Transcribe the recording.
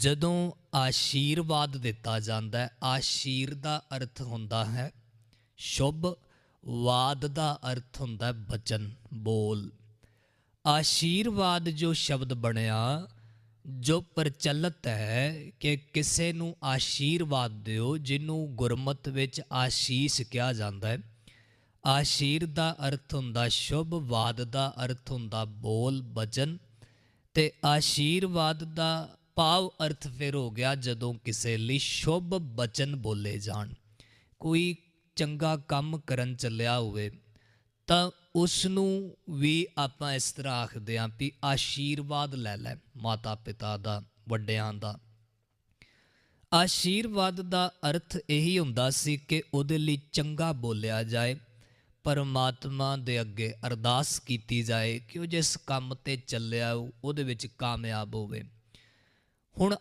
ਜਦੋਂ ਆਸ਼ੀਰਵਾਦ ਦਿੱਤਾ ਜਾਂਦਾ ਹੈ, ਆਸ਼ੀਰ ਦਾ ਅਰਥ ਹੁੰਦਾ ਹੈ, ਸ਼ੁਭ ਵਾਦ ਦਾ ਅਰਥ ਹੁੰਦਾ ਹੈ ਬਚਨ, ਬੋਲ। ਆਸ਼ੀਰਵਾਦ ਜੋ ਸ਼ਬਦ ਬਣਿਆ, ਜੋ ਪ੍ਰਚਲਿਤ ਹੈ ਕਿ ਕਿਸੇ ਨੂੰ ਆਸ਼ੀਰਵਾਦ ਦਿਓ, ਜਿਹਨੂੰ ਗੁਰਮਤ ਵਿੱਚ ਆਸ਼ੀਸ਼ ਕਿਹਾ ਜਾਂਦਾ ਹੈ, ਆਸ਼ੀਰ ਦਾ ਅਰਥ ਹੁੰਦਾ ਸ਼ੁਭ ਵਾਦ ਦਾ ਅਰਥ ਹੁੰਦਾ ਬੋਲ, ਬਚਨ ਤੇ ਆਸ਼ੀਰਵਾਦ ਦਾ ਭਾਵ ਅਰਥ ਫਿਰ ਹੋ ਗਿਆ ਜਦੋਂ ਕਿਸੇ ਲਈ ਸ਼ੁਭ ਬਚਨ ਬੋਲੇ ਜਾਣ। ਕੋਈ ਚੰਗਾ ਕੰਮ ਕਰਨ ਚੱਲਿਆ ਹੋਵੇ, ਤਾਂ ਉਸ ਨੂੰ ਵੀ ਆਪਾਂ ਇਸ ਤਰ੍ਹਾਂ ਆਖਦੇ ਆਂ ਵੀ ਆਸ਼ੀਰਵਾਦ ਲੈ ਲੈ ਮਾਤਾ ਪਿਤਾ ਦਾ, ਵੱਡਿਆਂ ਦਾ। ਆਸ਼ੀਰਵਾਦ ਦਾ ਅਰਥ ਇਹੀ ਹੁੰਦਾ ਸੀ ਕਿ ਉਹਦੇ ਲਈ ਚੰਗਾ ਬੋਲਿਆ ਜਾਏ, ਪਰਮਾਤਮਾ ਦੇ ਅੱਗੇ ਅਰਦਾਸ ਕੀਤੀ ਜਾਏ ਕਿ ਉਹ ਜਿਸ ਕੰਮ ਤੇ ਚੱਲਿਆ ਉਹਦੇ ਵਿੱਚ ਕਾਮਯਾਬ ਹੋਵੇ। ਹੁਣ